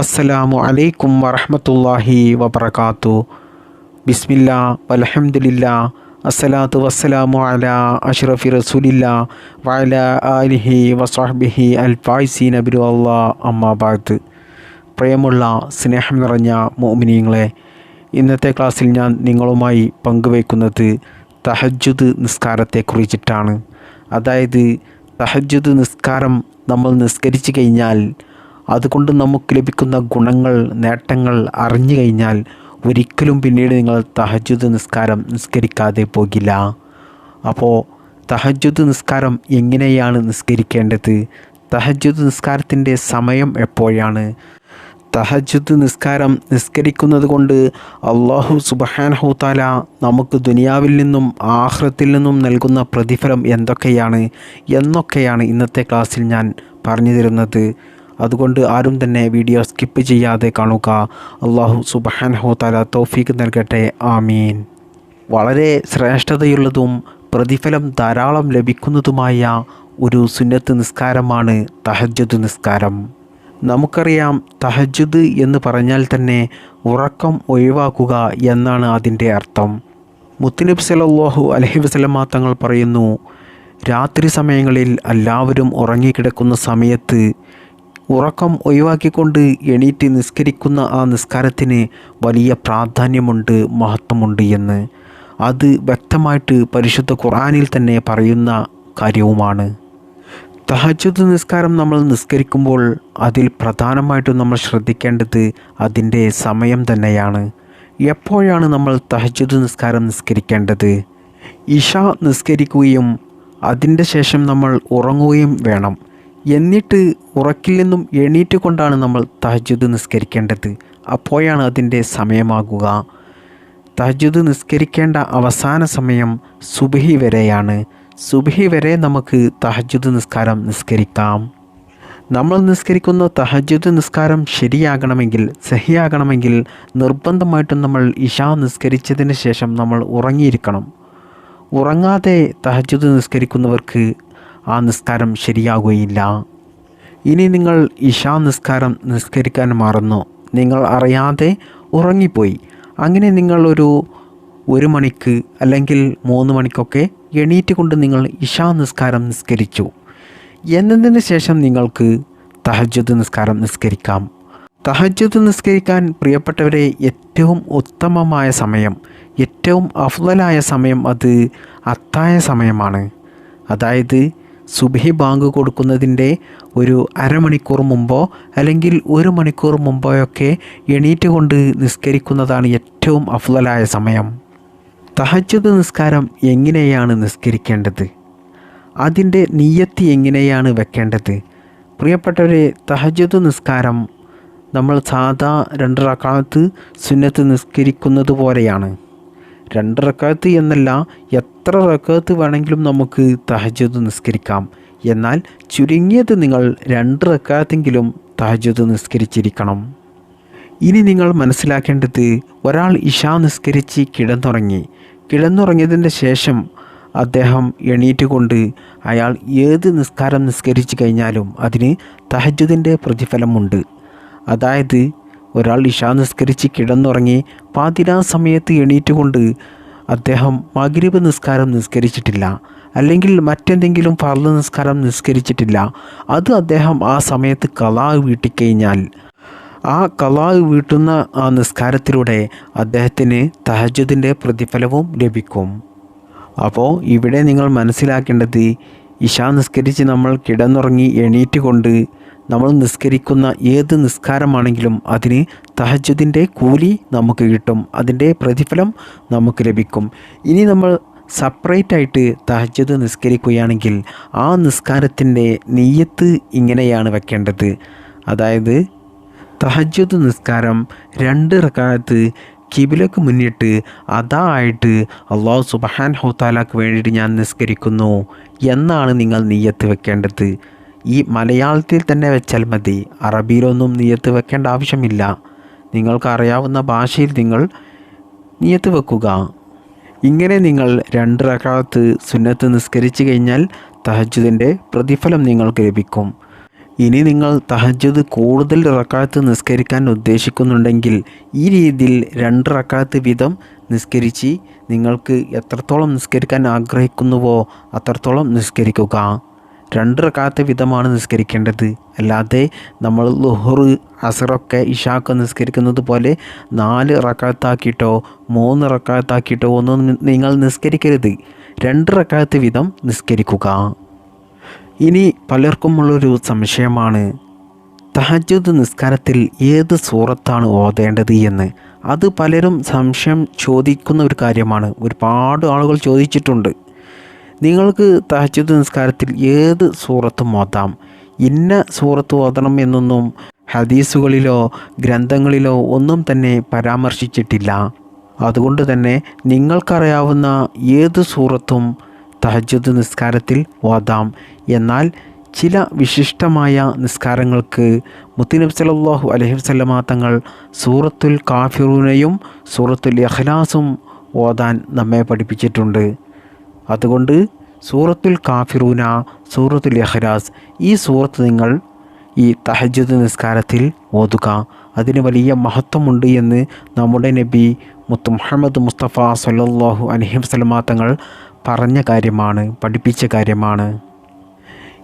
അസ്സലാമു അലൈക്കും വറഹമത്തല്ലാഹി വബർക്കാത്തു ബിസ്മില്ല വലഹമുല്ല അസ്സലാത്തു വസ്സലാമു അല അഷ്റഫി റസൂലില്ല വഅല ആലിഹി വസ്ഹബിഹി അൽ ഫായ്സി നബിരു അള്ളാ അമ്മാബാദ് പ്രിയമുള്ള സ്നേഹം നിറഞ്ഞ മോമിനിയങ്ങളെ ഇന്നത്തെ ക്ലാസ്സിൽ ഞാൻ നിങ്ങളുമായി പങ്കുവയ്ക്കുന്നത് തഹജുദ് നിസ്കാരത്തെക്കുറിച്ചിട്ടാണ്. അതായത് തഹജുദ് നിസ്കാരം നമ്മൾ നിസ്കരിച്ചു കഴിഞ്ഞാൽ അതുകൊണ്ട് നമുക്ക് ലഭിക്കുന്ന ഗുണങ്ങൾ നേട്ടങ്ങൾ അറിഞ്ഞു കഴിഞ്ഞാൽ ഒരിക്കലും പിന്നീട് നിങ്ങൾ തഹജുദ് നിസ്കാരം നിസ്കരിക്കാതെ പോകില്ല. അപ്പോൾ തഹജുദ് നിസ്കാരം എങ്ങനെയാണ് നിസ്കരിക്കേണ്ടത്? തഹജുദ് നിസ്കാരത്തിന്റെ സമയം എപ്പോഴാണ്? തഹജുദ് നിസ്കാരം നിസ്കരിക്കുന്നത് കൊണ്ട് അള്ളാഹു സുബഹാനഹുത്താല നമുക്ക് ദുനിയാവിൽ നിന്നും ആഹ്റത്തിൽ നിന്നും നൽകുന്ന പ്രതിഫലം എന്തൊക്കെയാണ്? എന്നൊക്കെയാണ് ഇന്നത്തെ ക്ലാസ്സിൽ ഞാൻ പറഞ്ഞു തരുന്നത്. അതുകൊണ്ട് ആരും തന്നെ വീഡിയോ സ്കിപ്പ് ചെയ്യാതെ കാണുക. അള്ളാഹു സുബാൻഹോ താല തോഫീക്ക് നൽകട്ടെ. ആമീൻ. വളരെ ശ്രേഷ്ഠതയുള്ളതും പ്രതിഫലം ധാരാളം ലഭിക്കുന്നതുമായ ഒരു സുന്നത്ത് നിസ്കാരമാണ് തഹജുദ് നിസ്കാരം. നമുക്കറിയാം തഹജുദ് എന്ന് പറഞ്ഞാൽ തന്നെ ഉറക്കം ഒഴിവാക്കുക എന്നാണ് അതിന്റെ അർത്ഥം. മുത്തനബ് സല്ലല്ലാഹു അലഹി വസ്ലമ തങ്ങൾ പറയുന്നു രാത്രി സമയങ്ങളിൽ എല്ലാവരും ഉറങ്ങിക്കിടക്കുന്ന സമയത്ത് ഉറക്കം ഒഴിവാക്കിക്കൊണ്ട് എണീറ്റ് നിസ്കരിക്കുന്ന ആ നിസ്കാരത്തിന് വലിയ പ്രാധാന്യമുണ്ട് മഹത്വമുണ്ട് എന്ന്. അത് വ്യക്തമായിട്ട് പരിശുദ്ധ ഖുർആനിൽ തന്നെ പറയുന്ന കാര്യവുമാണ്. തഹജുദ് നിസ്കാരം നമ്മൾ നിസ്കരിക്കുമ്പോൾ അതിൽ പ്രധാനമായിട്ടും നമ്മൾ ശ്രദ്ധിക്കേണ്ടത് അതിന്റെ സമയം തന്നെയാണ്. എപ്പോഴാണ് നമ്മൾ തഹജുദ് നിസ്കാരം നിസ്കരിക്കേണ്ടത്? ഇഷ നിസ്കരിക്കുകയും അതിന്റെ ശേഷം നമ്മൾ ഉറങ്ങുകയും വേണം. എന്നിട്ട് ഉറക്കിൽ നിന്നും എണീറ്റ് കൊണ്ടാണ് നമ്മൾ തഹജുദ് നിസ്കരിക്കേണ്ടത്. അപ്പോഴാണ് അതിന്റെ സമയമാകുക. തഹജുദ് നിസ്കരിക്കേണ്ട അവസാന സമയം സുബഹി വരെയാണ്. സുബഹി വരെ നമുക്ക് തഹജുദ് നിസ്കാരം നിസ്കരിക്കാം. നമ്മൾ നിസ്കരിക്കുന്ന തഹജുദ് നിസ്കാരം ശരിയാകണമെങ്കിൽ സഹിയാകണമെങ്കിൽ നിർബന്ധമായിട്ടും നമ്മൾ ഇഷ നിസ്കരിച്ചതിന് ശേഷം നമ്മൾ ഉറങ്ങിയിരിക്കണം. ഉറങ്ങാതെ തഹജുദ് നിസ്കരിക്കുന്നവർക്ക് ആ നിസ്കാരം ശരിയാകുകയില്ല. ഇനി നിങ്ങൾ ഇഷാ നിസ്കാരം നിസ്കരിക്കാൻ മറന്നു. നിങ്ങൾ അറിയാതെ ഉറങ്ങിപ്പോയി. അങ്ങനെ നിങ്ങൾ ഒരു മണിക്ക് അല്ലെങ്കിൽ മൂന്ന് മണിക്കൊക്കെ എണീറ്റ് കൊണ്ട് നിങ്ങൾ ഇഷാ നിസ്കാരം നിസ്കരിച്ചു. എന്നതിന് ശേഷം നിങ്ങൾക്ക് തഹജ്ജുദ് നിസ്കാരം നിസ്കരിക്കാം. തഹജ്ജുദ് നിസ്കരിക്കാൻ പ്രിയപ്പെട്ടവരെ ഏറ്റവും ഉത്തമമായ സമയം ഏറ്റവും അഫ്ലലായ സമയം അത് അത്തായ സമയമാണ്. അതായത് സുബഹി ബാങ്ക് കൊടുക്കുന്നതിന്റെ ഒരു അരമണിക്കൂർ മുമ്പോ അല്ലെങ്കിൽ ഒരു മണിക്കൂർ മുമ്പോയൊക്കെ എണീറ്റ് കൊണ്ട് നിസ്കരിക്കുന്നതാണ് ഏറ്റവും അഫ്ലലായ സമയം. തഹജ്ജുദ് നിസ്കാരം എങ്ങനെയാണ് നിസ്കരിക്കേണ്ടത്? അതിന്റെ നീയത്ത് എങ്ങനെയാണ് വെക്കേണ്ടത്? പ്രിയപ്പെട്ടവരെ തഹജ്ജുദ് നിസ്കാരം നമ്മൾ സാധാ രണ്ട് റക്അത്ത് സുന്നത്ത് നിസ്കരിക്കുന്നത് പോലെയാണ് രണ്ട് റക്കാത്ത് എന്നല്ല എത്ര റക്കാത്ത് വേണമെങ്കിലും നമുക്ക് തഹജത് നിസ്കരിക്കാം. എന്നാൽ ചുരുങ്ങിയത് നിങ്ങൾ രണ്ട് റക്കാത്തെങ്കിലും തഹജത് നിസ്കരിച്ചിരിക്കണം. ഇനി നിങ്ങൾ മനസ്സിലാക്കേണ്ടത് ഒരാൾ ഇഷാ നിസ്കരിച്ച് കിടന്നുറങ്ങി. കിടന്നുറങ്ങിയതിന്റെ ശേഷം അദ്ദേഹം എണീറ്റ് കൊണ്ട് അയാൾ ഏത് നിസ്കാരം നിസ്കരിച്ചു കഴിഞ്ഞാലും അതിന് തഹജുദിന്റെ പ്രതിഫലമുണ്ട്. അതായത് ഒരാൾ ഇഷാ നിസ്കരിച്ച് കിടന്നുറങ്ങി പാതിരാ സമയത്ത് എണീറ്റുകൊണ്ട് അദ്ദേഹം മഗ്രിബ് നിസ്കാരം നിസ്കരിച്ചിട്ടില്ല. അല്ലെങ്കിൽ മറ്റെന്തെങ്കിലും ഫർദ് നിസ്കാരം നിസ്കരിച്ചിട്ടില്ല. അത് അദ്ദേഹം ആ സമയത്ത് കലാ വീട്ടിക്കഴിഞ്ഞാൽ. ആ കലാ വീട്ടുന്ന ആ നിസ്കാരത്തിലൂടെ അദ്ദേഹത്തിന് തഹജുദിന്റെ പ്രതിഫലവും ലഭിക്കും. അപ്പോൾ ഇവിടെ നിങ്ങൾ മനസ്സിലാക്കേണ്ടത് ഇഷ നിസ്കരിച്ച് നമ്മൾ കിടന്നുറങ്ങി എണീറ്റ് കൊണ്ട് നമ്മൾ നിസ്കരിക്കുന്ന ഏത് നിസ്കാരമാണെങ്കിലും അതിന് തഹജുദിന്റെ കൂലി നമുക്ക് കിട്ടും. അതിന്റെ പ്രതിഫലം നമുക്ക് ലഭിക്കും. ഇനി നമ്മൾ സെപ്പറേറ്റ് ആയിട്ട് തഹജുദ് നിസ്കരിക്കുകയാണെങ്കിൽ ആ നിസ്കാരത്തിന്റെ നെയ്യത്ത് ഇങ്ങനെയാണ് വെക്കേണ്ടത്. അതായത് തഹജുദ് നിസ്കാരം രണ്ട് റക്കാലത്ത് കിബിലക്ക് മുന്നിട്ട് അതാ ആയിട്ട് അള്ളാഹു സുബഹാൻ ഹോത്താലാക്ക് വേണ്ടിയിട്ട് ഞാൻ നിസ്കരിക്കുന്നു എന്നാണ് നിങ്ങൾ നെയ്യത്ത് വെക്കേണ്ടത്. ഈ മലയാളത്തിൽ തന്നെ വെച്ചാൽ മതി. അറബിയിലൊന്നും നീയത്ത് വെക്കേണ്ട ആവശ്യമില്ല. നിങ്ങൾക്കറിയാവുന്ന ഭാഷയിൽ നിങ്ങൾ നീയത്ത് വെക്കുക. ഇങ്ങനെ നിങ്ങൾ രണ്ട് റക്കാത്ത് സുന്നത്ത് നിസ്കരിച്ചു കഴിഞ്ഞാൽ തഹജുദിന്റെ പ്രതിഫലം നിങ്ങൾക്ക് ലഭിക്കും. ഇനി നിങ്ങൾ തഹജുദ് കൂടുതൽ റക്കാത്ത് നിസ്കരിക്കാൻ ഉദ്ദേശിക്കുന്നുണ്ടെങ്കിൽ ഈ രീതിയിൽ രണ്ട് റക്കാത്ത് വീതം നിസ്കരിച്ച് നിങ്ങൾക്ക് എത്രത്തോളം നിസ്കരിക്കാൻ ആഗ്രഹിക്കുന്നുവോ അത്രത്തോളം നിസ്കരിക്കുക. രണ്ട് റക്കാത്ത വിധമാണ് നിസ്കരിക്കേണ്ടത്. അല്ലാതെ നമ്മൾ ലുഹർ അസറൊക്കെ ഇഷാക്ക് നിസ്കരിക്കുന്നത് പോലെ നാല് റക്കാത്താക്കിയിട്ടോ മൂന്ന് റക്കാത്താക്കിയിട്ടോ ഒന്നും നിങ്ങൾ നിസ്കരിക്കരുത്. രണ്ട് റക്കാത്ത വിധം നിസ്കരിക്കുക. ഇനി പലർക്കുമുള്ളൊരു സംശയമാണ്. തഹജുദ് നിസ്കാരത്തിൽ ഏത് സൂറത്താണ് ഓതേണ്ടത് എന്ന്. അത് പലരും സംശയം ചോദിക്കുന്ന ഒരു കാര്യമാണ്. ഒരുപാട് ആളുകൾ ചോദിച്ചിട്ടുണ്ട്. നിങ്ങൾക്ക് തഹജുദ് നിസ്കാരത്തിൽ ഏത് സൂറത്ത് ഓതാം? ഇന്ന സൂറത്ത് ഓതണം എന്നൊന്നും ഹദീസുകളിലോ ഗ്രന്ഥങ്ങളിലോ ഒന്നും തന്നെ പരാമർശിച്ചിട്ടില്ല. അതുകൊണ്ട് തന്നെ നിങ്ങൾക്കറിയാവുന്ന ഏത് സൂറത്തും തഹജുദ് നിസ്കാരത്തിൽ ഓതാം. എന്നാൽ ചില വിശിഷ്ടമായ നിസ്കാരങ്ങൾക്ക് മുത്തിനബ് സലാഹു അലഹി വസ്ലമ തങ്ങൾ സൂറത്തുൽ കാഫിറൂനയും സൂറത്തുൽ ഇഖ്ലാസും ഓതാൻ നമ്മെ പഠിപ്പിച്ചിട്ടുണ്ട്. അതുകൊണ്ട് സൂറത്തുൽ കാഫിറൂന സൂറത്തുൽ ഇഖ്ലാസ് ഈ സൂറത്ത് നിങ്ങൾ ഈ തഹജുദ് നിസ്കാരത്തിൽ ഓതുക. അതിന് വലിയ മഹത്വമുണ്ട് എന്ന് നമ്മുടെ നബി മുത്ത് മുഹമ്മദ് മുസ്തഫ സല്ലാഹു അനഹിം വസ്ലമ തങ്ങൾ പറഞ്ഞ കാര്യമാണ് പഠിപ്പിച്ച കാര്യമാണ്.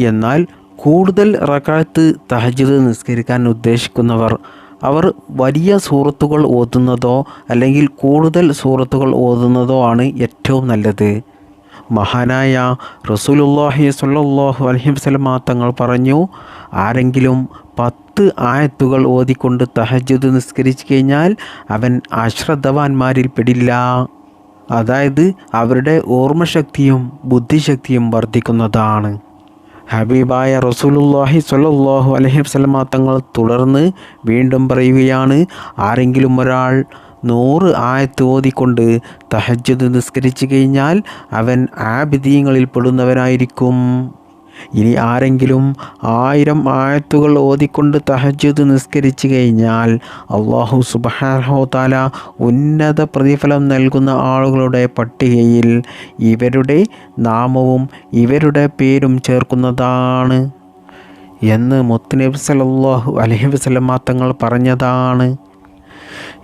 എന്നാൽ കൂടുതൽ റക്കാത്ത് തഹജുദ് നിസ്കരിക്കാൻ ഉദ്ദേശിക്കുന്നവർ അവർ വലിയ സൂറത്തുകൾ ഓതുന്നതോ അല്ലെങ്കിൽ കൂടുതൽ സൂറത്തുകൾ ഓതുന്നതോ ആണ് ഏറ്റവും നല്ലത്. മഹാനായ റസൂലുല്ലാഹി അലൈഹി വസല്ലമ തങ്ങൾ പറഞ്ഞു ആരെങ്കിലും പത്ത് ആയത്തുകൾ ഓതിക്കൊണ്ട് തഹജ്ജുദ് നിസ്കരിച്ചു കഴിഞ്ഞാൽ അവൻ അശ്രദ്ധവാന്മാരിൽ പെടില്ല. അതായത് അവരുടെ ഓർമ്മശക്തിയും ബുദ്ധിശക്തിയും വർദ്ധിക്കുന്നതാണ്. ഹബീബായ റസൂലുല്ലാഹി സ്വല്ലല്ലാഹു അലൈഹി വസല്ലമ തങ്ങൾ തുടർന്ന് വീണ്ടും പറയുകയാണ് ആരെങ്കിലും ഒരാൾ നൂറ് ആയത്ത് ഓതിക്കൊണ്ട് തഹജ്ജത് നിസ്കരിച്ചു കഴിഞ്ഞാൽ അവൻ ആബിദീങ്ങളിൽ പെടുന്നവനായിരിക്കും. ഇനി ആരെങ്കിലും ആയിരം ആയത്തുകൾ ഓതിക്കൊണ്ട് തഹജ്ജുദ് നിസ്കരിച്ചു കഴിഞ്ഞാൽ അള്ളാഹു സുബാഹോ താല ഉന്നത പ്രതിഫലം നൽകുന്ന ആളുകളുടെ പട്ടികയിൽ ഇവരുടെ നാമവും ഇവരുടെ പേരും ചേർക്കുന്നതാണ് എന്ന് മുത്തനബി സലല്ലാഹു അലഹി വസ്ലമാ തങ്ങൾ പറഞ്ഞതാണ്.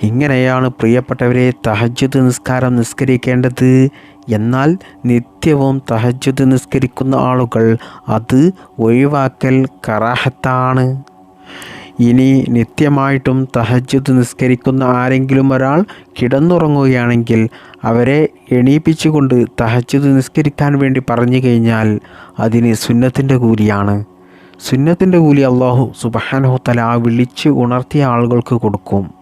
ഇങ്ങനെയാണ് പ്രിയപ്പെട്ടവരെ തഹജ്ജുദ് നിസ്കാരം നിസ്കരിക്കേണ്ടത്. എന്നാൽ നിത്യവും തഹജ്ജുദ് നിസ്കരിക്കുന്ന ആളുകൾ അത് ഒഴിവാക്കൽ കറാഹത്താണ്. ഇനി നിത്യമായിട്ടും തഹജ്ജുദ് നിസ്കരിക്കുന്ന ആരെങ്കിലും ഒരാൾ കിടന്നുറങ്ങുകയാണെങ്കിൽ അവരെ എണീപ്പിച്ചുകൊണ്ട് തഹജ്ജുദ് നിസ്കരിക്കാൻ വേണ്ടി പറഞ്ഞു കഴിഞ്ഞാൽ അതിന് സുന്നത്തിന്റെ കൂലിയാണ്. സുന്നത്തിന്റെ കൂലി അള്ളാഹു സുബഹാനഹുത്തല വിളിച്ച് ഉണർത്തിയ ആളുകൾക്ക് കൊടുക്കും.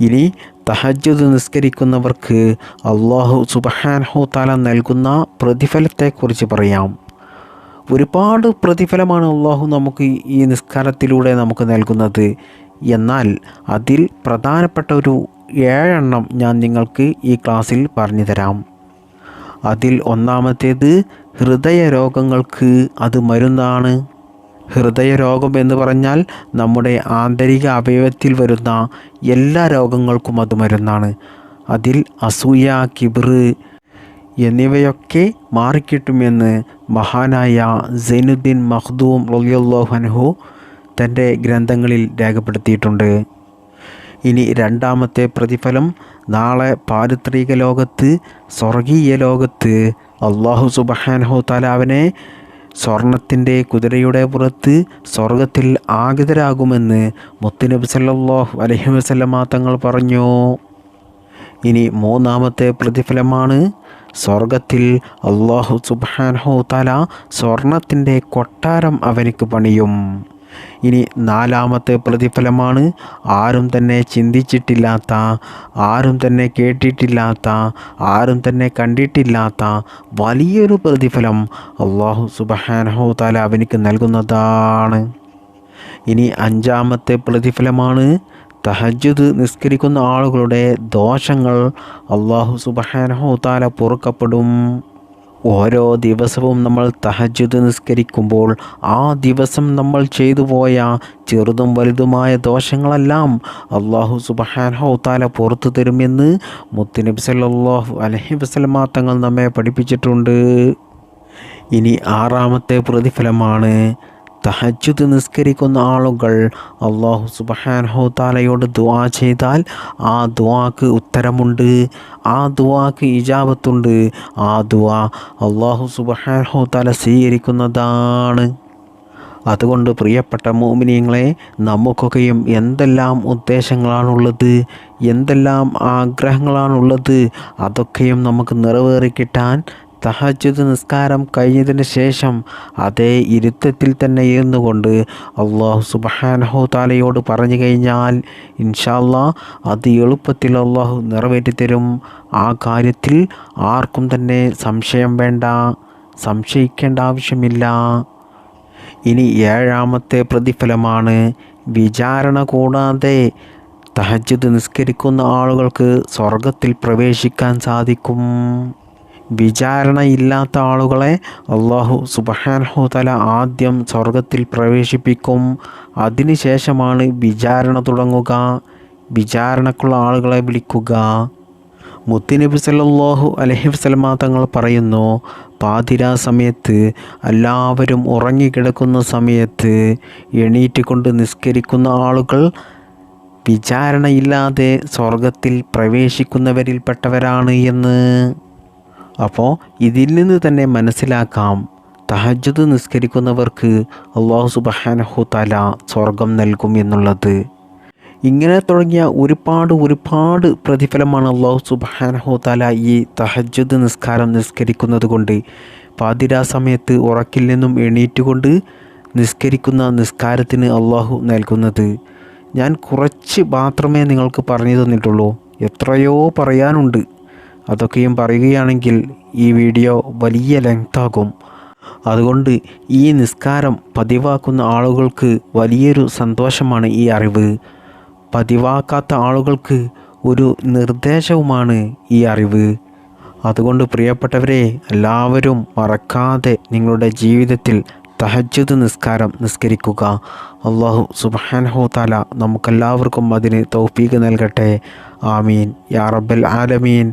ഇനി തഹജ്ജുദ് നിസ്കരിക്കുന്നവർക്ക് അള്ളാഹു സുബഹാൻഹു താല നൽകുന്ന പ്രതിഫലത്തെക്കുറിച്ച് പറയാം. ഒരുപാട് പ്രതിഫലമാണ് അള്ളാഹു നമുക്ക് ഈ നിസ്കാരത്തിലൂടെ നമുക്ക് നൽകുന്നത്. എന്നാൽ അതിൽ പ്രധാനപ്പെട്ട ഒരു ഏഴെണ്ണം ഞാൻ നിങ്ങൾക്ക് ഈ ക്ലാസ്സിൽ പറഞ്ഞു തരാം. അതിൽ ഒന്നാമത്തേത് ഹൃദയ രോഗങ്ങൾക്ക് അത് മരുന്നാണ്. ഹൃദയരോഗം എന്ന് പറഞ്ഞാൽ നമ്മുടെ ആന്തരിക അവയവത്തിൽ വരുന്ന എല്ലാ രോഗങ്ങൾക്കും അത് മരുന്നാണ്. അതിൽ അസൂയ കിബ്ര് എന്നിവയൊക്കെ മാറിക്കിട്ടുമെന്ന് മഹാനായ സൈനുദ്ദീൻ മഖ്ദൂം റലിയുള്ളാഹു തന്റെ ഗ്രന്ഥങ്ങളിൽ രേഖപ്പെടുത്തിയിട്ടുണ്ട്. ഇനി രണ്ടാമത്തെ പ്രതിഫലം നാളെ പാരിത്രിക ലോകത്ത് സ്വർഗീയ ലോകത്ത് അള്ളാഹു സുബഹാനഹു താലാവിനെ സ്വർണത്തിന്റെ കുതിരയുടെ പുറത്ത് സ്വർഗത്തിൽ ആഗതരാകുമെന്ന് മുത്തുനബി സല്ലാഹു അലഹി വസല്ലമ തങ്ങൾ പറഞ്ഞു. ഇനി മൂന്നാമത്തെ പ്രതിഫലമാണ് സ്വർഗത്തിൽ അള്ളാഹു സുബാൻഹു തല സ്വർണത്തിന്റെ കൊട്ടാരം അവനിക്ക് പണിയും. ഇനി നാലാമത്തെ പ്രതിഫലമാണ്. ആരും തന്നെ ചിന്തിച്ചിട്ടില്ലാത്ത ആരും തന്നെ കേട്ടിട്ടില്ലാത്ത ആരും തന്നെ കണ്ടിട്ടില്ലാത്ത വലിയൊരു പ്രതിഫലം അള്ളാഹു സുബഹാനഹു താല അവനിക്ക് നൽകുന്നതാണ്. ഇനി അഞ്ചാമത്തെ പ്രതിഫലമാണ്. തഹജുദ് നിസ്കരിക്കുന്ന ആളുകളുടെ ദോഷങ്ങൾ അള്ളാഹു സുബഹാനഹു താല പൊറുക്കപ്പെടും. ഓരോ ദിവസവും നമ്മൾ തഹജുദ് നിസ്കരിക്കുമ്പോൾ ആ ദിവസം നമ്മൾ ചെയ്തു പോയ ചെറുതും വലുതുമായ ദോഷങ്ങളെല്ലാം അള്ളാഹു സുബഹാൻഹോ താല പുറത്തു തരുമെന്ന് മുത്തുനബി സല്ലാഹു അലഹി വസ്ലമാ തങ്ങൾ നമ്മെ പഠിപ്പിച്ചിട്ടുണ്ട്. ഇനി ആറാമത്തെ പ്രതിഫലമാണ് തഹജ്ജുദ് നിസ്കരിക്കുന്ന ആളുകൾ അള്ളാഹു സുബഹാനഹു താലയോട് ദുവാ ചെയ്താൽ ആ ദുവാക്ക് ഉത്തരമുണ്ട് ആ ദുവാക്ക് ഇജാബത്തുണ്ട്. ആ ദുആ അള്ളാഹു സുബഹാനഹു താല സ്വീകരിക്കുന്നതാണ്. അതുകൊണ്ട് പ്രിയപ്പെട്ട മോമിനിയങ്ങളെ നമുക്കൊക്കെയും എന്തെല്ലാം ഉദ്ദേശങ്ങളാണുള്ളത് എന്തെല്ലാം ആഗ്രഹങ്ങളാണുള്ളത് അതൊക്കെയും നമുക്ക് നിറവേറി കിട്ടാൻ തഹജ്ജുദ് നിസ്കാരം കഴിഞ്ഞതിന് ശേഷം അതേ ഇരുത്തത്തിൽ തന്നെ ഇരുന്നുകൊണ്ട് അള്ളാഹു സുബഹാനഹു താലയോട് പറഞ്ഞു കഴിഞ്ഞാൽ ഇൻഷാല്ലാ അത് എളുപ്പത്തിൽ അള്ളാഹു നിറവേറ്റിത്തരും ആ കാര്യത്തിൽ ആർക്കും തന്നെ സംശയം വേണ്ട സംശയിക്കേണ്ട ആവശ്യമില്ല. ഇനി ഏഴാമത്തെ പ്രതിഫലമാണ് വിചാരണ കൂടാതെ തഹജ്ജുദ് നിസ്കരിക്കുന്ന ആളുകൾക്ക് സ്വർഗത്തിൽ പ്രവേശിക്കാൻ സാധിക്കും. വിചാരണയില്ലാത്ത ആളുകളെ അള്ളാഹു സുബഹാൻഹു തല ആദ്യം സ്വർഗത്തിൽ പ്രവേശിപ്പിക്കും. അതിനുശേഷമാണ് വിചാരണ തുടങ്ങുക. വിചാരണക്കുള്ള ആളുകളെ വിളിക്കുക. മുത്തുനബി സല്ലാഹു അലഹി വസ്ലമ തങ്ങൾ പറയുന്നു പാതിരാ സമയത്ത് എല്ലാവരും ഉറങ്ങിക്കിടക്കുന്ന സമയത്ത് എണീറ്റ് കൊണ്ട് നിസ്കരിക്കുന്ന ആളുകൾ വിചാരണയില്ലാതെ സ്വർഗത്തിൽ പ്രവേശിക്കുന്നവരിൽപ്പെട്ടവരാണ് എന്ന്. അപ്പോൾ ഇതിൽ നിന്ന് തന്നെ മനസ്സിലാക്കാം. തഹജ്ജുദ് നിസ്കരിക്കുന്നവർക്ക് അള്ളാഹു സുബഹാനഹു തല സ്വർഗം നൽകും എന്നുള്ളത്. ഇങ്ങനെ തുടങ്ങിയ ഒരുപാട് ഒരുപാട് പ്രതിഫലമാണ് അള്ളാഹു സുബാനഹു തല ഈ തഹജ്ജുദ് നിസ്കാരം നിസ്കരിക്കുന്നത് കൊണ്ട്. പാതിരാ സമയത്ത് ഉറക്കിൽ നിന്നും എണീറ്റുകൊണ്ട് നിസ്കരിക്കുന്ന നിസ്കാരത്തിന് അള്ളാഹു നൽകുന്നത്. ഞാൻ കുറച്ച് മാത്രമേ നിങ്ങൾക്ക് പറഞ്ഞു തന്നിട്ടുള്ളൂ. എത്രയോ പറയാനുണ്ട്. അതൊക്കെയും പറയുകയാണെങ്കിൽ ഈ വീഡിയോ വലിയ ലെങ്താകും അതുകൊണ്ട് ഈ നിസ്കാരം പതിവാക്കുന്ന ആളുകൾക്ക് വലിയൊരു സന്തോഷമാണ് ഈ അറിവ്. പതിവാക്കാത്ത ആളുകൾക്ക് ഒരു നിർദ്ദേശവുമാണ് ഈ അറിവ്. അതുകൊണ്ട് പ്രിയപ്പെട്ടവരെ എല്ലാവരും മറക്കാതെ നിങ്ങളുടെ ജീവിതത്തിൽ തഹജ്ജുദ് നിസ്കാരം നിസ്കരിക്കുക. അള്ളാഹു സുബാനഹു താല നമുക്കെല്ലാവർക്കും അതിന് തൗഫീഖ് നൽകട്ടെ. ആമീൻ. യാ റബ്ബൽ ആലമീൻ.